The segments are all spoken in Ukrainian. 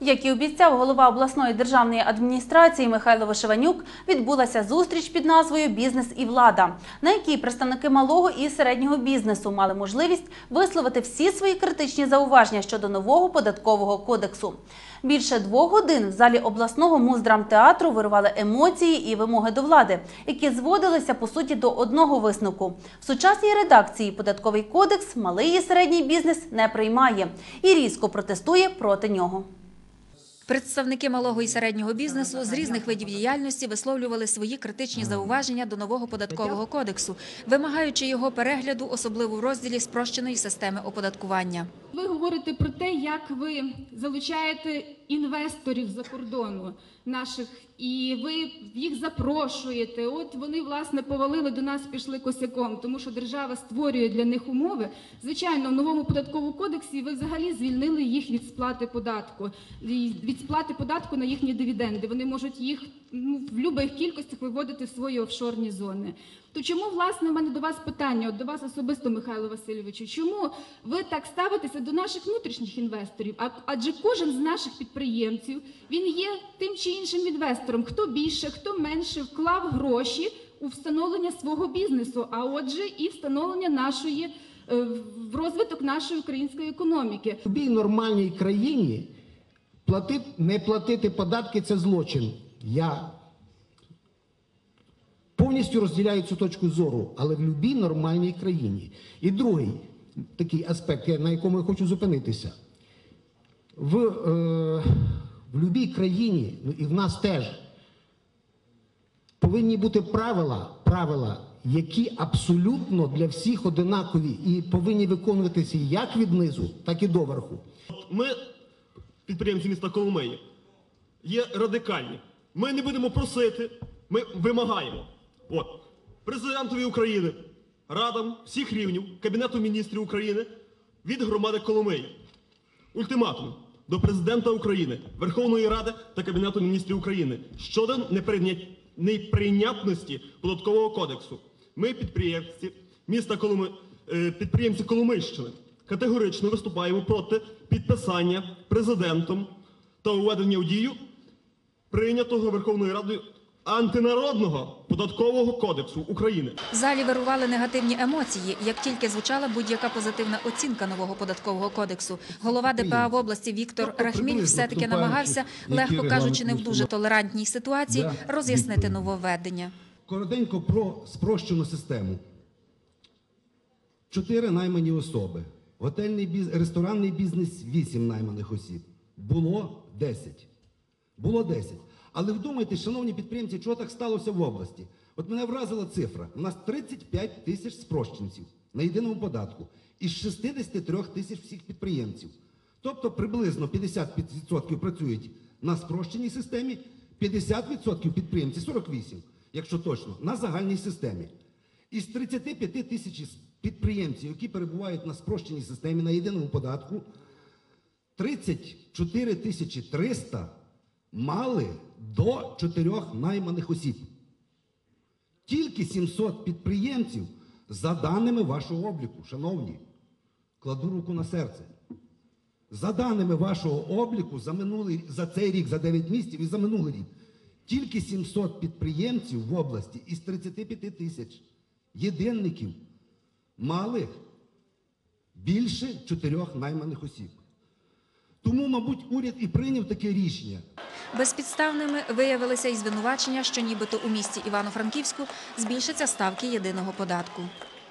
Як і обіцяв голова обласної державної адміністрації Михайло Вишиванюк, відбулася зустріч під назвою Бізнес і влада, на якій представники малого і середнього бізнесу мали можливість висловити всі свої критичні зауваження щодо нового податкового кодексу. Більше двох годин в залі обласного муздрамтеатру вирували емоції і вимоги до влади, які зводилися по суті до одного висновку. В сучасній редакції податковий кодекс малий і середній бізнес не приймає і різко протестує проти нього. Представники малого і середнього бізнесу з різних видів діяльності висловлювали свої критичні зауваження до нового податкового кодексу, вимагаючи його перегляду, особливо в розділі спрощеної системи оподаткування. Ви говорите про те, як ви залучаєте інвесторів за кордону наших, і ви їх запрошуєте. От вони власне повалили до нас, пішли косяком, тому що держава створює для них умови. Звичайно, в новому податковому кодексі ви взагалі звільнили їх від сплати податку від сплати податку на їхні дивіденди. Вони можуть їх ну, в будь-яких кількостях виводити в свої офшорні зони. То чому власне в мене до вас питання, от до вас особисто, Михайло Васильовичу, чому ви так ставитеся до наших внутрішніх інвесторів? Адже кожен з наших підприємців він є тим чи іншим інвестором, хто більше, хто менше вклав гроші у встановлення свого бізнесу, а отже, і встановлення нашої е, в розвиток нашої української економіки. В любій нормальній країні платити, не платити податки це злочин. Я повністю розділяю цю точку зору, але в любій нормальній країні. І другий такий аспект, на якому я хочу зупинитися. В, е, в любій країні, ну і в нас теж, повинні бути правила, правила, які абсолютно для всіх одинакові і повинні виконуватися як від низу, так і доверху. Ми, підприємці міста Коломиї, є радикальні. Ми не будемо просити, ми вимагаємо. От, президентові України, радам всіх рівнів, Кабінету міністрів України від громади Коломиї. Ультиматум до президента України, Верховної Ради та Кабінету міністрів України щодо неприйня- неприйнятності податкового кодексу. Ми, підприємці міста Коломи... е, підприємці Коломийщини, категорично виступаємо проти підписання президентом та введення в дію прийнятого Верховною Радою антинародного податкового кодексу України. В залі вирували негативні емоції, як тільки звучала будь-яка позитивна оцінка нового податкового кодексу. Голова ДПА в області Віктор Тобто, Рахміль все-таки намагався, легко кажучи, не в дуже толерантній ситуації, роз'яснити нововведення. Коротенько про спрощену систему. Чотири наймані особи. Готельний біз... ресторанний бізнес 8 найманих осіб. Було 10. Було 10. Але вдумайтесь, шановні підприємці, чого так сталося в області? От мене вразила цифра. У нас 35 тисяч спрощенців на єдиному податку із 63 тисяч всіх підприємців. Тобто приблизно 50% працюють на спрощеній системі, 50% підприємці, 48, якщо точно, на загальній системі. Із 35 тисяч підприємців, які перебувають на спрощеній системі на єдиному податку, 34 тисячі 300 мали до 4 найманих осіб. Тільки 700 підприємців за даними вашого обліку, шановні, кладу руку на серце. За даними вашого обліку, за, минулий, за цей рік, за 9 місяців і за минулий рік, тільки 700 підприємців в області із 35 тисяч єдинників мали більше 4 найманих осіб. Тому, мабуть, уряд і прийняв таке рішення. Безпідставними виявилися і звинувачення, що нібито у місті Івано-Франківську збільшаться ставки єдиного податку.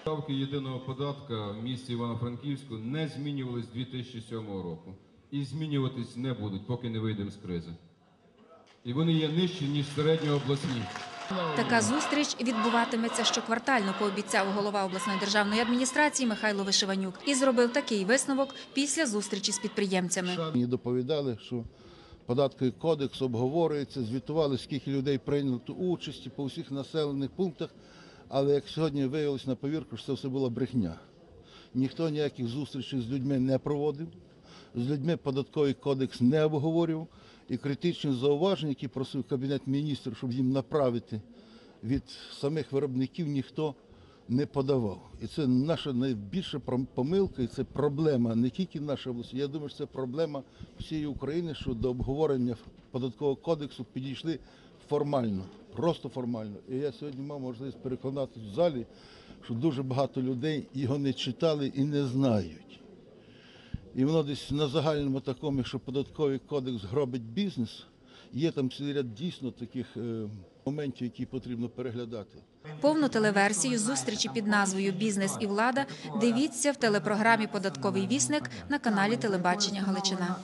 Ставки єдиного податка в місті Івано-Франківську не змінювались з 2007 року і змінюватись не будуть, поки не вийдемо з кризи. І вони є нижчі, ніж середньообласні. Така зустріч відбуватиметься щоквартально, пообіцяв голова обласної державної адміністрації Михайло Вишиванюк і зробив такий висновок після зустрічі з підприємцями. Мені доповідали, що податковий кодекс обговорюється, звітували, скільки людей прийнято участі по всіх населених пунктах. Але як сьогодні виявилось на повірку, що це все була брехня. Ніхто ніяких зустрічей з людьми не проводив, з людьми податковий кодекс не обговорював. І критичні зауваження, які просив Кабінет міністрів, щоб їм направити від самих виробників, ніхто не подавав. І це наша найбільша помилка, і це проблема не тільки нашої області. Я думаю, що це проблема всієї України, що до обговорення податкового кодексу підійшли формально, просто формально. І я сьогодні мав можливість переконатися в залі, що дуже багато людей його не читали і не знають. І воно десь на загальному такому, якщо податковий кодекс гробить бізнес, є там цілий ряд дійсно таких моментів, які потрібно переглядати. Повну телеверсію зустрічі під назвою Бізнес і влада дивіться в телепрограмі Податковий вісник на каналі Телебачення Галичина.